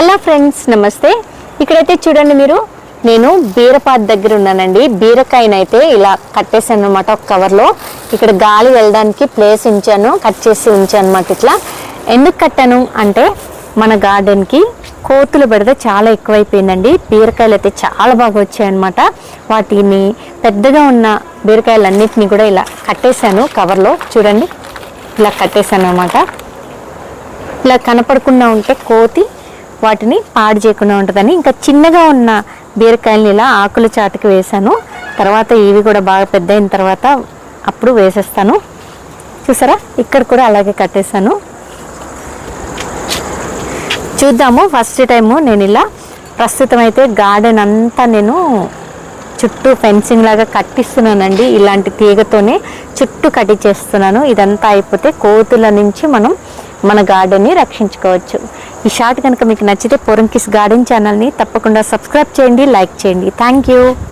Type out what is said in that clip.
Hello friends నమస్తే. ఇక్కడైతే చూడండి మీరు నేను బీరపాత దగ్గర ఉన్నానండి. బీరకాయనైతే ఇలా కట్టేసాను అనమాట ఒక కవర్లో. ఇక్కడ గాలి వెళ్ళడానికి ప్లేస్ ఉంచాను కట్ చేసి ఉంచాను అనమాట ఇట్లా. ఎందుకు కట్టాను అంటే మన గార్డెన్కి కోతులు పెడితే చాలా ఎక్కువైపోయిందండి. బీరకాయలు అయితే చాలా బాగా వచ్చాయన్నమాట. వాటిని పెద్దగా ఉన్న బీరకాయలన్నింటినీ కూడా ఇలా కట్టేశాను కవర్లో. చూడండి ఇలా కట్టేశాను అనమాట ఇలా కనపడకుండా ఉంటే కోతి వాటిని పాడు చేయకుండా ఉంటుందని. ఇంకా చిన్నగా ఉన్న బీరకాయలని ఇలా ఆకుల చాటుకి వేసాను తర్వాత ఇవి కూడా బాగా పెద్ద అయిన తర్వాత అప్పుడు వేసేస్తాను. చూసారా? ఇక్కడ కూడా అలాగే కట్టేశాను. చూద్దాము. ఫస్ట్ టైము నేను ఇలా ప్రస్తుతం అయితే గార్డెన్ అంతా నేను చుట్టూ ఫెన్సింగ్ లాగా కట్టిస్తున్నానండి. ఇలాంటి తీగతోనే చుట్టూ కట్టించేస్తున్నాను ఇదంతా అయిపోతే కోతుల నుంచి మనం మన గార్డెన్ని రక్షించుకోవచ్చు. ఈ షార్ట్ కనుక మీకు నచ్చితే పొరంకిస్ గార్డెన్ ఛానల్ని తప్పకుండా సబ్స్క్రైబ్ చేయండి లైక్ చేయండి. Thank you.